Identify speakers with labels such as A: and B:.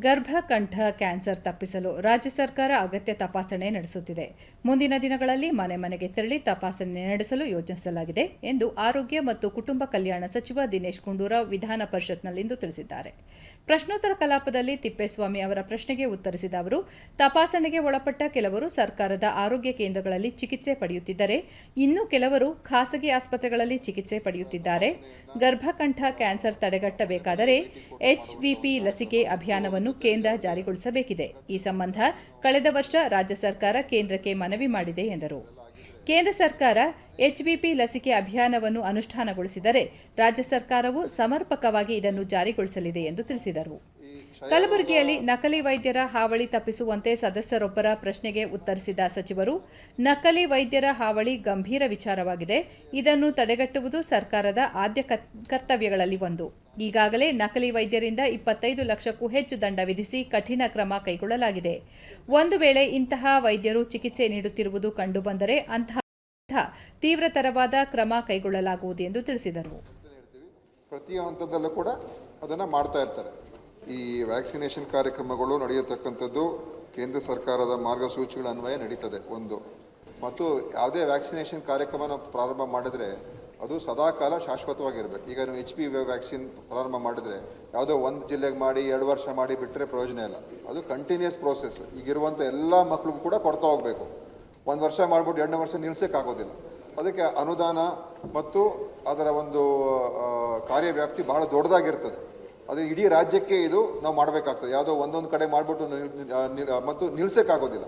A: ಗರ್ಭಕಂಠ cancer ತಪ್ಪಿಸಲು ರಾಜ್ಯ ಸರ್ಕಾರ ಅಗತ್ಯ ತಪಾಸಣೆ ನಡೆಸುತ್ತಿದೆ. ಮುಂದಿನ ದಿನಗಳಲ್ಲಿ ಮನೆ ಮನೆಗೆ ತೆರಳಿ ತಪಾಸಣೆ ನಡೆಸಲು ಯೋಜಿಸಲಾಗಿದೆ ಎಂದು ಆರೋಗ್ಯ ಮತ್ತು ಕುಟುಂಬ ಕಲ್ಯಾಣ ಸಚಿವ ದಿನೇಶ್ ಗುಂಡೂರಾವ್ ವಿಧಾನ ಪರಿಷತ್ನಲ್ಲಿಂದು ತಿಳಿಸಿದ್ದಾರೆ. ಪ್ರಶ್ನೋತ್ತರ ಕಲಾಪದಲ್ಲಿ ತಿಪ್ಪೇಸ್ವಾಮಿ ಅವರ ಪ್ರಶ್ನೆಗೆ ಉತ್ತರಿಸಿದ ಅವರು, ತಪಾಸಣೆಗೆ ಒಳಪಟ್ಟ ಕೆಲವರು ಸರ್ಕಾರದ ಆರೋಗ್ಯ ಕೇಂದ್ರಗಳಲ್ಲಿ ಚಿಕಿತ್ಸೆ ಪಡೆಯುತ್ತಿದ್ದರೆ, ಇನ್ನು ಕೆಲವರು ಖಾಸಗಿ ಆಸ್ಪತ್ರೆಗಳಲ್ಲಿ ಚಿಕಿತ್ಸೆ ಪಡೆಯುತ್ತಿದ್ದಾರೆ. ಗರ್ಭಕಂಠ ಕ್ಯಾನ್ಸರ್ ತಡೆಗಟ್ಟಬೇಕಾದರೆ ಎಚ್ವಿಪಿ ಲಸಿಕೆ ಅಭಿಯಾನವನ್ನು ಕೇಂದ್ರ ಜಾರಿಗೊಳಿಸಬೇಕಿದೆ. ಈ ಸಂಬಂಧ ಕಳೆದ ವರ್ಷ ರಾಜ್ಯ ಸರ್ಕಾರ ಕೇಂದ್ರಕ್ಕೆ ಮನವಿ ಮಾಡಿದೆ ಎಂದರು. ಕೇಂದ್ರ ಸರ್ಕಾರ ಎಚ್ಬಿಪಿ ಲಸಿಕೆ ಅಭಿಯಾನವನ್ನು ಅನುಷ್ಠಾನಗೊಳಿಸಿದರೆ ರಾಜ್ಯ ಸರ್ಕಾರವು ಸಮರ್ಪಕವಾಗಿ ಇದನ್ನು ಜಾರಿಗೊಳಿಸಲಿದೆ ಎಂದು ತಿಳಿಸಿದರು. ಕಲಬುರಗಿಯಲ್ಲಿ ನಕಲಿ ವೈದ್ಯರ ಹಾವಳಿ ತಪ್ಪಿಸುವಂತೆ ಸದಸ್ಯರೊಬ್ಬರ ಪ್ರಶ್ನೆಗೆ ಉತ್ತರಿಸಿದ ಸಚಿವರು, ನಕಲಿ ವೈದ್ಯರ ಹಾವಳಿ ಗಂಭೀರ ವಿಚಾರವಾಗಿದೆ. ಇದನ್ನು ತಡೆಗಟ್ಟುವುದು ಸರ್ಕಾರದ ಆದ್ಯ ಕರ್ತವ್ಯಗಳಲ್ಲಿ ಒಂದು. ಈಗಾಗಲೇ ನಕಲಿ ವೈದ್ಯರಿಂದ ಇಪ್ಪತ್ತೈದು ಲಕ್ಷಕ್ಕೂ ಹೆಚ್ಚು ದಂಡ ವಿಧಿಸಿ ಕಠಿಣ ಕ್ರಮ ಕೈಗೊಳ್ಳಲಾಗಿದೆ. ಒಂದು ವೇಳೆ ಇಂತಹ ವೈದ್ಯರು ಚಿಕಿತ್ಸೆ ನೀಡುತ್ತಿರುವುದು ಕಂಡುಬಂದರೆ ಅಂತಹ ತೀವ್ರತರವಾದ ಕ್ರಮ ಕೈಗೊಳ್ಳಲಾಗುವುದು ಎಂದು ತಿಳಿಸಿದರು.
B: ಪ್ರತಿ ಹಂತದಲ್ಲೂ ಕೂಡ ಅದನ್ನು ಮಾಡ್ತಾ ಇರ್ತಾರೆ. ಈ ವ್ಯಾಕ್ಸಿನೇಷನ್ ಕಾರ್ಯಕ್ರಮಗಳು ನಡೆಯತಕ್ಕಂಥದ್ದು ಕೇಂದ್ರ ಸರ್ಕಾರದ ಮಾರ್ಗಸೂಚಿಗಳ ಅನ್ವಯ ನಡೀತದೆ ಒಂದು. ಮತ್ತು ಯಾವುದೇ ವ್ಯಾಕ್ಸಿನೇಷನ್ ಕಾರ್ಯಕ್ರಮನ ಪ್ರಾರಂಭ ಮಾಡಿದ್ರೆ ಅದು ಸದಾಕಾಲ ಶಾಶ್ವತವಾಗಿರಬೇಕು. ಈಗ ನೀವು ಎಚ್ ಪಿ ವಿ ವ್ಯಾಕ್ಸಿನ್ ಪ್ರಾರಂಭ ಮಾಡಿದರೆ ಯಾವುದೋ ಒಂದು ಜಿಲ್ಲೆಗೆ ಮಾಡಿ, ಎರಡು ವರ್ಷ ಮಾಡಿ ಬಿಟ್ಟರೆ ಪ್ರಯೋಜನ ಇಲ್ಲ. ಅದು ಕಂಟಿನ್ಯೂಸ್ ಪ್ರೋಸೆಸ್ ಈಗಿರುವಂಥ ಎಲ್ಲ ಮಕ್ಳಿಗೂ ಕೂಡ ಕೊಡ್ತಾ ಹೋಗಬೇಕು. ಒಂದು ವರ್ಷ ಮಾಡಿಬಿಟ್ಟು ಎರಡನೇ ವರ್ಷ ನಿಲ್ಲಿಸೋಕ್ಕಾಗೋದಿಲ್ಲ ಅದಕ್ಕೆ ಅನುದಾನ ಮತ್ತು ಅದರ ಒಂದು ಕಾರ್ಯವ್ಯಾಪ್ತಿ ಬಹಳ ದೊಡ್ಡದಾಗಿರ್ತದೆ. ಅದು ಇಡೀ ರಾಜ್ಯಕ್ಕೆ ಇದು ನಾವು ಮಾಡಬೇಕಾಗ್ತದೆ. ಯಾವುದೋ ಒಂದೊಂದು ಕಡೆ ಮಾಡಿಬಿಟ್ಟು ಮತ್ತು ನಿಲ್ಸೋಕ್ಕಾಗೋದಿಲ್ಲ